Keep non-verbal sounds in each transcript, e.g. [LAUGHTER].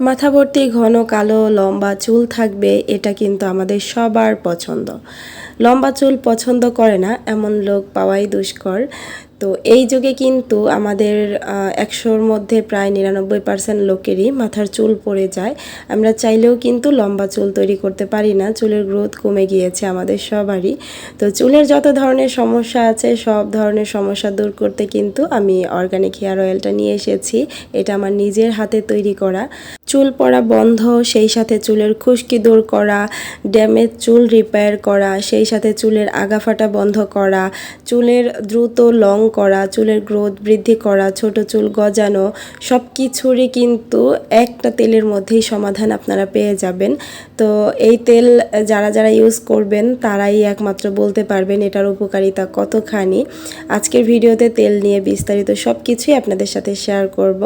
মাথা ভর্তি ঘন, কালো, লম্বা চুল থাকবে, এটা কিন্তু আমাদের সবার পছন্দ। লম্বা চুল পছন্দ করে না, এমন লোক পাওয়াই দুষ্কর। তো এই যুগে কিন্তু আমাদের একশোর মধ্যে প্রায় নিরানব্বই পার্সেন্ট লোকেরই মাথার চুল পড়ে যায়। আমরা চাইলেও কিন্তু লম্বা চুল তৈরি করতে পারি না, চুলের গ্রোথ কমে গিয়েছে আমাদের সবারই। তো চুলের যত ধরনের সমস্যা আছে, সব ধরনের সমস্যা দূর করতে কিন্তু আমি অর্গানিক হেয়ার অয়েলটা নিয়ে এসেছি, এটা আমার নিজের হাতে তৈরি করা। চুল পড়া বন্ধ, সেই সাথে চুলের খুশকি দূর করা ড্যামেজ চুল রিপেয়ার করা, সেই সাথে চুলের আগা ফাটা বন্ধ করা, চুলের দ্রুত লং করা, চুলের গ্রোথ বৃদ্ধি করা, ছোট চুল গজানো সব কিছুরই কিন্তু একটা তেলের মধ্যেই সমাধান আপনারা পেয়ে যাবেন। তো এই তেল যারা যারা ইউজ করবেন, তারাই একমাত্র বলতে পারবেন এটার উপকারিতা কতখানি। আজকের ভিডিওতে তেল নিয়ে বিস্তারিত সব কিছুই আপনাদের সাথে শেয়ার করব।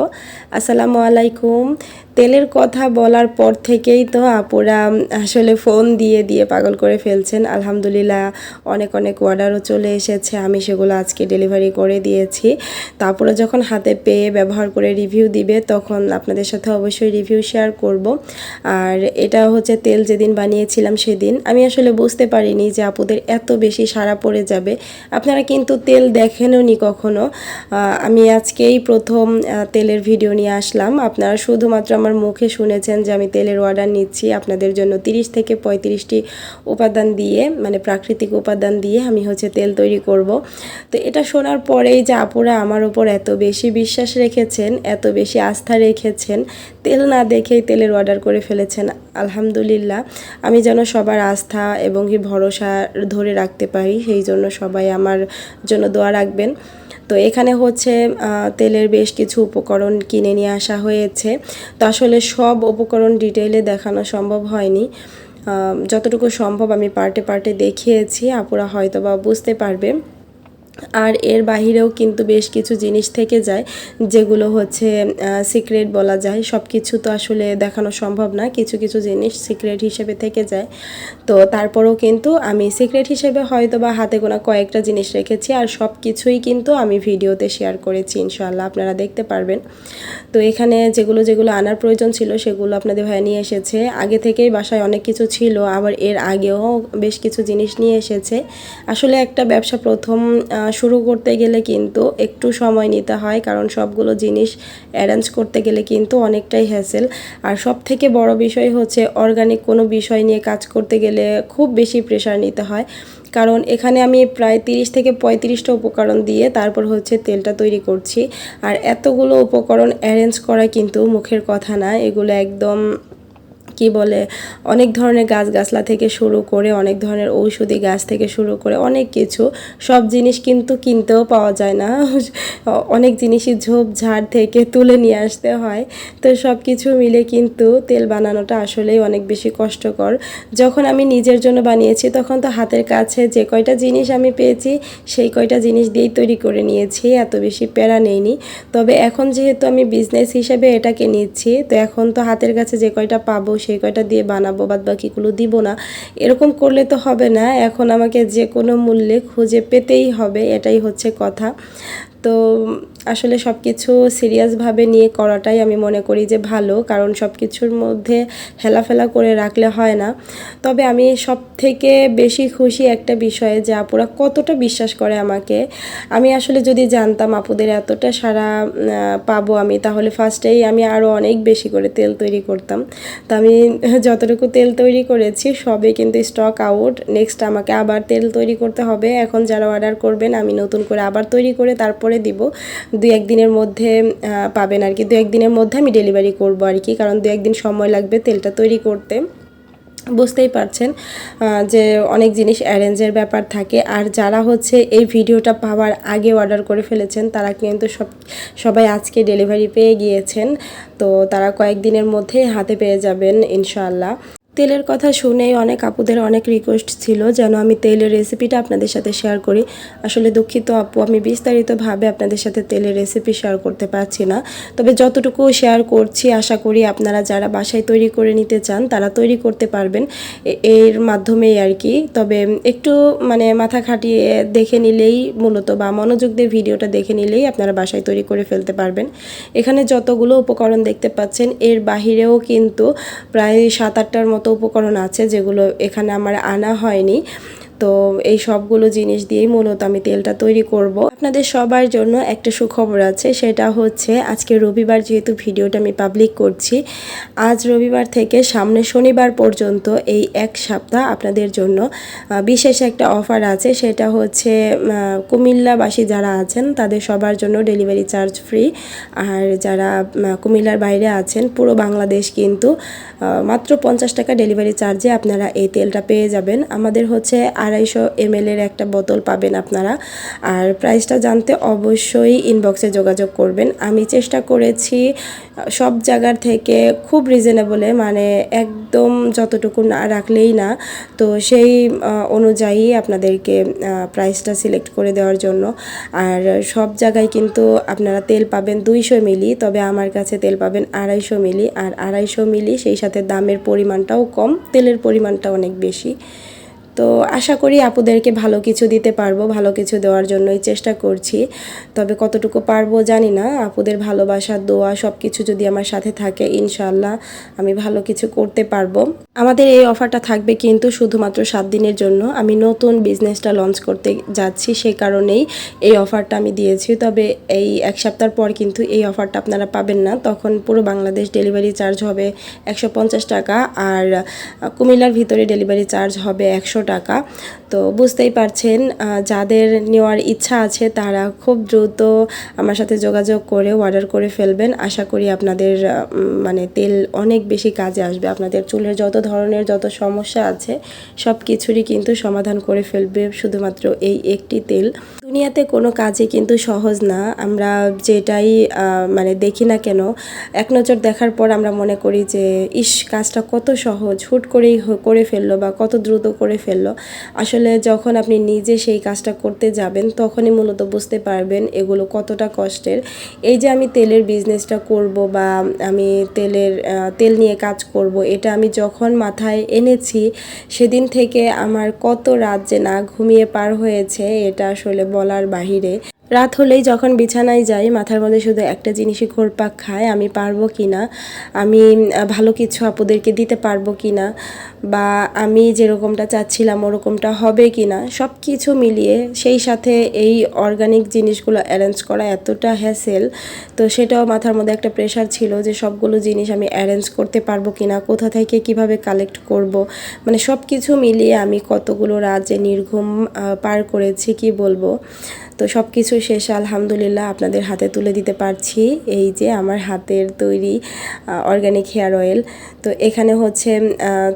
আসসালামু আলাইকুম। তেলের কথা বলার পর থেকেই তো আপুরা আসলে ফোন দিয়ে দিয়ে পাগল করে ফেলছেন। আলহামদুলিল্লাহ, অনেক অনেক অর্ডারও চলে এসেছে। আমি সেগুলো আজকে ডেলিভারি করে দিয়েছি। তারপরে যখন হাতে পেয়ে ব্যবহার করে রিভিউ দিবে, তখন আপনাদের সাথে অবশ্যই রিভিউ শেয়ার করব। আর এটা হচ্ছে তেল যেদিন বানিয়েছিলাম সেদিন। আমি আসলে বুঝতে পারিনি যে আপুদের এত বেশি সারা পড়ে যাবে। আপনারা কিন্তু তেল দেখেনও নি কখনো আমি আজকেই প্রথম তেলের ভিডিও নিয়ে আসলাম। আপনারা শুধুমাত্র আমার মুখে শুনেছেন যে আমি তেলের অর্ডার নিচ্ছি। আপনাদের জন্য তিরিশ থেকে পঁয়ত্রিশটি উপাদান দিয়ে মানে প্রাকৃতিক উপাদান দিয়ে আমি হচ্ছে তেল তৈরি করব। তো এটা শোনার পরেই যে আপুরা আমার ওপর এত বেশি বিশ্বাস রেখেছেন, এত বেশি আস্থা রেখেছেন, তেল না দেখেই তেলের অর্ডার করে ফেলেছেন, আলহামদুলিল্লাহ। আমি যেন সবার আস্থা এবং কি ভরসা ধরে রাখতে পারি, সেই জন্য সবাই আমার জন্য দোয়া রাখবেন। তো এখানে হচ্ছে তেলের বেশ কিছু উপকরণ কিনে নিয়ে আসা হয়েছে। তো আসলে সব উপকরণ ডিটেইলে দেখানো সম্ভব হয়নি। যতটুকু সম্ভব আমি পার্টে পার্টে দেখিয়েছি, আপুরা হয়তো বা বুঝতে পারবে। আর এর বাহিরেও কিন্তু বেশ কিছু জিনিস থেকে যায়, যেগুলো হচ্ছে সিক্রেট বলা যায়। সব কিছু তো আসলে দেখানো সম্ভব না। কিছু কিছু জিনিস সিক্রেট হিসেবে থেকে যায়। তো তারপরেও কিন্তু আমি সিক্রেট হিসেবে হয়তো বা হাতে গোনা কয়েকটা জিনিস রেখেছি আর সব কিছুই কিন্তু আমি ভিডিওতে শেয়ার করেছি ইনশাল্লাহ আপনারা দেখতে পারবেন। তো এখানে যেগুলো যেগুলো আনার প্রয়োজন ছিল সেগুলো আপনাদের ভাই নিয়ে এসেছে। আগে থেকেই বাসায় অনেক কিছু ছিল, আবার এর আগেও বেশ কিছু জিনিস নিয়ে এসেছে। আসলে একটা ব্যবসা প্রথম শুরু করতে গেলে কিন্তু একটু সময় নিতে হয়, কারণ সবগুলো জিনিস অ্যারেঞ্জ করতে গেলে কিন্তু অনেকটাই হ্যাসেল আর সব থেকে বড় বিষয় হচ্ছে অর্গানিক কোনো বিষয় নিয়ে কাজ করতে গেলে খুব বেশি প্রেশার নিতে হয়। কারণ এখানে আমি প্রায় তিরিশ থেকে পঁয়ত্রিশটা উপকরণ দিয়ে তারপর হচ্ছে তেলটা তৈরি করছি। আর এতগুলো উপকরণ অ্যারেঞ্জ করা কিন্তু মুখের কথা না, এগুলো একদম কি বলে, অনেক ধরনের গাছগাছলা থেকে শুরু করে, অনেক ধরনের ঔষধি গাছ থেকে শুরু করে, অনেক কিছু। সব জিনিস কিন্তু কিনতেও পাওয়া যায় না। [LAUGHS] অনেক জিনিসই ঝোপঝাড় থেকে তুলে নিয়ে আসতে হয়। তো সব কিছু মিলে কিন্তু তেল বানানোটা আসলেই অনেক বেশি কষ্টকর। যখন আমি নিজের জন্য বানিয়েছি, তখন তো হাতের কাছে যে কয়টা জিনিস আমি পেয়েছি, সেই কয়টা জিনিস দিয়েই তৈরি করে নিয়েছি, এত বেশি প্যারা নেইনি। তবে এখন যেহেতু আমি বিজনেস হিসেবে এটাকে নিচ্ছি, তো এখন তো হাতের কাছে যে কয়টা পাবো সেই কয়টা দিয়ে বানাবো বাদ বাকিগুলো দিব না। এরকম করলে তো হবে না। এখন আমাকে যে কোনো মূল্যে খুঁজে পেতেই হবে, এটাই হচ্ছে কথা। তো আসলে সব কিছু সিরিয়াসভাবে নিয়ে করাটাই আমি মনে করি যে ভালো, কারণ সব কিছুর মধ্যে হেলাফেলা করে রাখলে হয় না। তবে আমি সব থেকে বেশি খুশি একটা বিষয়ে যে আপুরা কতটা বিশ্বাস করে আমাকে। আমি আসলে যদি জানতাম আপুদের এতটা সারা পাবো আমি, তাহলে ফার্স্টেই আমি আরও অনেক বেশি করে তেল তৈরি করতাম। তো আমি যতটুকু তেল তৈরি করেছি সবে কিন্তু স্টক আউট নেক্সট আমাকে আবার তেল তৈরি করতে হবে। এখন যারা অর্ডার করবেন, আমি নতুন করে আবার তৈরি করে তারপরে দিব। দু একদিনের মধ্যে পাবেন আর কি। দু একদিনের মধ্যে আমি ডেলিভারি করব আর কি, কারণ দু একদিন সময় লাগবে তেলটা তৈরি করতে। বুঝতেই পারছেন যে অনেক জিনিস অ্যারেঞ্জের ব্যাপার থাকে। আর যারা হচ্ছে এই ভিডিওটা পাওয়ার আগে অর্ডার করে ফেলেছেন, তারা কিন্তু সব, সবাই আজকে ডেলিভারি পেয়ে গিয়েছেন। তো তারা কয়েকদিনের মধ্যে হাতে পেয়ে যাবেন, ইনশাআল্লাহ। তেলের কথা শুনেই অনেক আপুদের অনেক রিকোয়েস্ট ছিল যেন আমি তেলের রেসিপিটা আপনাদের সাথে শেয়ার করি। আসলে দুঃখিত আপু, আমি বিস্তারিতভাবে আপনাদের সাথে তেলের রেসিপি শেয়ার করতে পারছি না। তবে যতটুকু শেয়ার করছি, আশা করি আপনারা যারা বাসায় তৈরি করে নিতে চান, তারা তৈরি করতে পারবেন এর মাধ্যমেই আর কি। তবে একটু মানে মাথা খাটিয়ে দেখে নিলেই মূলত বা মনোযোগ দিয়ে ভিডিওটা দেখে নিলেই আপনারা বাসায় তৈরি করে ফেলতে পারবেন। এখানে যতগুলো উপকরণ দেখতে পাচ্ছেন, এর বাহিরেও কিন্তু প্রায় সাত আটটার মতো উপকরণ আছে যেগুলো এখানে আমার আনা হয়নি। তো এই সবগুলো জিনিস দিয়েই মূলত আমি তেলটা তৈরি করব। আপনাদের সবার জন্য একটা সুখবর আছে, সেটা হচ্ছে আজকে রবিবার যেহেতু ভিডিওটা আমি পাবলিক করছি, আজ রবিবার থেকে সামনে শনিবার পর্যন্ত এই এক সপ্তাহ আপনাদের জন্য বিশেষ একটা অফার আছে, সেটা হচ্ছে কুমিল্লাবাসী যারা আছেন, তাদের সবার জন্য ডেলিভারি চার্জ ফ্রি আর যারা কুমিল্লার বাইরে আছেন, পুরো বাংলাদেশ কিন্তু মাত্র পঞ্চাশ টাকা ডেলিভারি চার্জে আপনারা এই তেলটা পেয়ে যাবেন। আমাদের হচ্ছে আড়াইশো এম এর একটা বোতল পাবেন আপনারা। আর প্রাইসটা জানতে অবশ্যই ইনবক্সে যোগাযোগ করবেন। আমি চেষ্টা করেছি, সব জায়গার থেকে খুব রিজনেবলে মানে একদম যতটুকু না রাখলেই না। তো সেই অনুযায়ী আপনাদেরকে প্রাইসটা সিলেক্ট করে দেওয়ার জন্য। আর সব জায়গায় কিন্তু আপনারা তেল পাবেন দুইশো মিলি তবে আমার কাছে তেল পাবেন আড়াইশো মিলি আর আড়াইশো মিলি সেই সাথে দামের পরিমাণটাও কম, তেলের পরিমাণটা অনেক বেশি। তো আশা করি আপুদেরকে ভালো কিছু দিতে পারব, ভালো কিছু দেওয়ার জন্যই চেষ্টা করছি। তবে কতটুকু পারব জানি না, আপুদের ভালোবাসা, দোয়া সব কিছু যদি আমার সাথে থাকে ইনশাল্লাহ আমি ভালো কিছু করতে পারব। আমাদের এই অফারটা থাকবে কিন্তু শুধুমাত্র সাত দিনের জন্য। আমি নতুন বিজনেসটা লঞ্চ করতে যাচ্ছি সেই কারণেই এই অফারটা আমি দিয়েছি। তবে এই এক সপ্তাহ পর কিন্তু এই অফারটা আপনারা পাবেন না। তখন পুরো বাংলাদেশ ডেলিভারি চার্জ হবে একশো পঞ্চাশ টাকা আর কুমিল্লার ভিতরে ডেলিভারি চার্জ হবে একশো টাকা। তো বুঝতেই পারছেন যাদের নেওয়ার ইচ্ছা আছে তারা খুব দ্রুত আমার সাথে যোগাযোগ করে অর্ডার করে ফেলবেন। আশা করি আপনাদের মানে তেল অনেক বেশি কাজে আসবে। আপনাদের চুলের যত ধরনের যত সমস্যা আছে সব কিছুরই কিন্তু সমাধান করে ফেলবে শুধুমাত্র এই একটি তেল। দুনিয়াতে কোনো কাজই কিন্তু সহজ না। আমরা যেটাই মানে দেখি না কেন, এক নজর দেখার পর আমরা মনে করি যে, ইস, কাজটা কত সহজ, হুট করেই করে ফেলল বা কত দ্রুত করে ফেলল। আসলে যখন আপনি নিজে সেই কাজটা করতে যাবেন, তখনই মূলত বুঝতে পারবেন এগুলো কতটা কষ্টের। এই যে আমি তেলের বিজনেসটা করব বা আমি তেলের তেল নিয়ে কাজ করব, এটা আমি যখন মাথায় এনেছি, সেদিন থেকে আমার কত রাত যে না ঘুমিয়ে পার হয়েছে, এটা আসলে বলার বাহিরে রাত হলেই যখন বিছানায় যাই, মাথার মধ্যে শুধু একটা জিনিসই ঘোরপাক খায়, আমি পারব কি না? আমি ভালো কিছু আপুদেরকে দিতে পারব কি না? বা আমি যেরকমটা চাচ্ছিলাম ওরকমটা হবে কি না? সব কিছু মিলিয়ে সেই সাথে এই অর্গানিক জিনিসগুলো অ্যারেঞ্জ করা এতটা হ্যাসেল তো সেটাও মাথার মধ্যে একটা প্রেশার ছিল যে সবগুলো জিনিস আমি অ্যারেঞ্জ করতে পারব কি না? কোথা থেকে কীভাবে কালেক্ট করব? মানে সব কিছু মিলিয়ে আমি কতগুলো রাত যে নির্ঘুম পার করেছি কি বলব? তো সব কিছু শেষ আলহামদুলিল্লাহ আপনাদের হাতে তুলে দিতে পারছি। এই যে আমার হাতের তৈরি অর্গানিক হেয়ার অয়েল তো এখানে হচ্ছে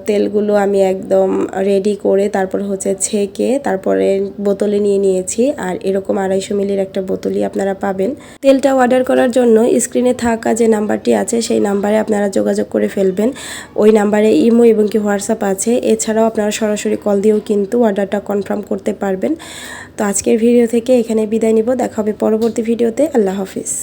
তেলগুলো আমি একদম রেডি করে তারপর হচ্ছে ছেঁকে তারপরে বোতলে নিয়ে নিয়েছি। আর এরকম আড়াইশো মিলির একটা বোতলই আপনারা পাবেন। তেলটা অর্ডার করার জন্য স্ক্রিনে থাকা যে নাম্বারটি আছে, সেই নাম্বারে আপনারা যোগাযোগ করে ফেলবেন। ওই নাম্বারে ইমো এবং কি হোয়াটসঅ্যাপ আছে। এছাড়াও আপনারা সরাসরি কল দিয়েও কিন্তু অর্ডারটা কনফার্ম করতে পারবেন। তো আজকের ভিডিও থেকে এখানে বিদায় নিব দেখা হবে পরবর্তী ভিডিওতে। আল্লাহ হাফিজ।